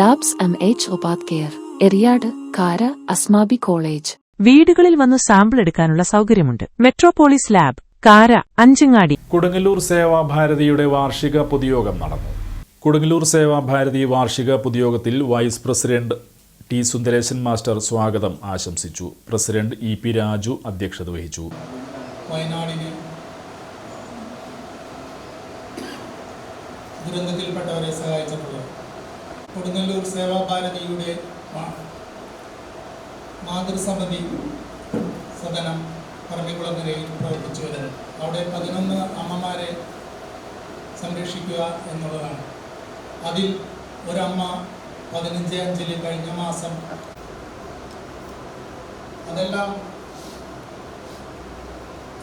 Labs homeopath care Eriyad Kara Asmabi college വീടുകളിൽ വന്ന് sample എടുക്കാനുള്ള സൗകര്യമുണ്ട്. മെട്രോപോളിസ് ലാബ് കാര അഞ്ചങ്ങാടി. കൊടുങ്ങല്ലൂർ സേവാഭാരതിയുടെ വാർഷിക പൊതുയോഗം നടന്നു. കൊടുങ്ങല്ലൂർ സേവാഭാരതി വാർഷിക പൊതുയോഗത്തിൽ vice president T Sundaresan master സ്വാഗതം ആശംസിച്ചു. പ്രസിഡന്റ് ഇ പി രാജു അധ്യക്ഷത വഹിച്ചു. വയനാടിന് ദുരന്തത്തിൽപ്പെട്ടവരെ സഹായിച്ചിട്ടുള്ളത് കൊടുങ്ങല്ലൂർ സേവാഭാരതിയുടെ മാതൃസമിതി സദനം പറമ്പിക്കുളങ്ങരയിൽ പ്രവർത്തിച്ചു വരുന്നത് അവിടെ പതിനൊന്ന് അമ്മമാരെ സംരക്ഷിക്കുക എന്നുള്ളതാണ്. അതിൽ ഒരമ്മ പതിനഞ്ച് അഞ്ചിൽ കഴിഞ്ഞ മാസം അതെല്ലാം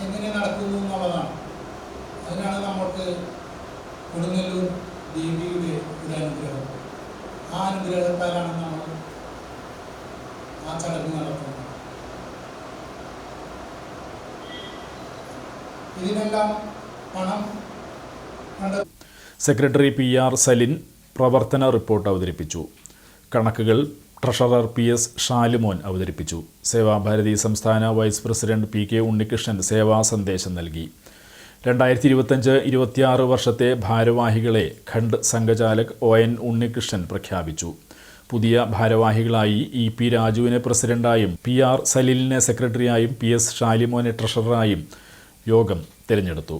എങ്ങനെ നടക്കുന്നു എന്നുള്ളതാണ്. അതിനാണ് നമ്മൾക്ക് കൊടുങ്ങല്ലൂർ ദേവിയുടെ ഒരു അനുഗ്രഹം. ആ അനുഗ്രഹത്താലാണ് നമ്മൾ ആ ചടങ്ങ് നടത്തുന്നത് ഇതിനെല്ലാം പണം സെക്രട്ടറി പി ആർ സലിൻ പ്രവർത്തന റിപ്പോർട്ട് അവതരിപ്പിച്ചു. കണക്കുകൾ ട്രഷറർ പി എസ് ഷാലുമോൻ അവതരിപ്പിച്ചു. സേവാഭാരതി സംസ്ഥാന vice president P K Unnikrishnan സേവാ സന്ദേശം നൽകി. രണ്ടായിരത്തി ഇരുപത്തഞ്ച് ഇരുപത്തിയാറ് വർഷത്തെ ഭാരവാഹികളെ ഖണ്ഡ് സംഘചാലക് ഒ എൻ ഉണ്ണികൃഷ്ണൻ പ്രഖ്യാപിച്ചു. പുതിയ ഭാരവാഹികളായി ഇ പി രാജുവിനെ പ്രസിഡന്റായും പി ആർ സലീലിനെ സെക്രട്ടറിയായും പി എസ് ഷാലിമോനെ ട്രഷററായും യോഗം തിരഞ്ഞെടുത്തു.